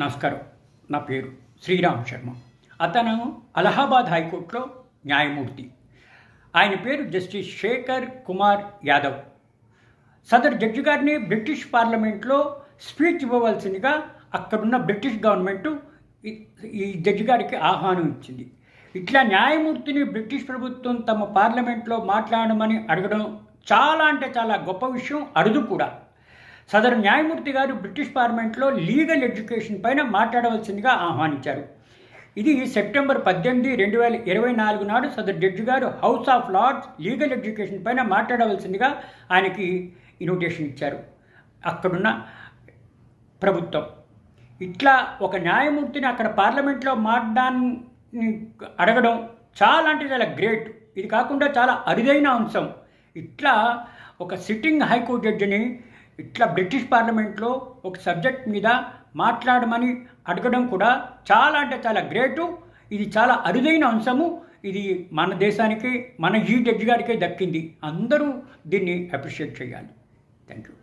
నమస్కారం. నా పేరు శ్రీరామ్ శర్మ. అతను అలహాబాద్ హైకోర్టులో న్యాయమూర్తి. ఆయన పేరు జస్టిస్ శేఖర్ కుమార్ యాదవ్. సదరు జడ్జి గారిని బ్రిటిష్ పార్లమెంట్లో స్పీచ్ ఇవ్వవలసిందిగా అక్కడున్న బ్రిటిష్ గవర్నమెంట్ ఈ- జడ్జి గారికి ఆహ్వానం ఇచ్చింది. ఇట్లా న్యాయమూర్తిని బ్రిటిష్ ప్రభుత్వం తమ పార్లమెంట్లో మాట్లాడమని అడగడం చాలా అంటే చాలా గొప్ప విషయం అరుదు కూడా. సదరు న్యాయమూర్తి గారు బ్రిటిష్ పార్లమెంట్లో లీగల్ ఎడ్యుకేషన్ పైన మాట్లాడవలసిందిగా ఆహ్వానించారు. ఇది సెప్టెంబర్ పద్దెనిమిది రెండు వేల ఇరవై నాలుగు నాడు సదరు జడ్జి గారు House of Lords legal education పైన మాట్లాడవలసిందిగా ఆయనకి ఇన్విటేషన్ ఇచ్చారు. అక్కడున్న ప్రభుత్వం. ఇట్లా ఒక న్యాయమూర్తిని అక్కడ పార్లమెంట్లో మాట్లాడాన్ని అడగడం చాలా అంటే చాలా గ్రేట్. ఇది కాకుండా చాలా అరుదైన అంశం. ఇట్లా ఒక సిట్టింగ్ హైకోర్టు జడ్జిని ఇట్లా బ్రిటిష్ పార్లమెంట్లో ఒక సబ్జెక్ట్ మీద మాట్లాడమని అడగడం కూడా చాలా అంటే చాలా గ్రేటు. ఇది చాలా అరుదైన అంశము. ఇది మన దేశానికి మన ఈ జడ్జి గారికే దక్కింది. అందరూ దీన్ని అప్రిషియేట్ చేయాలి. Thank you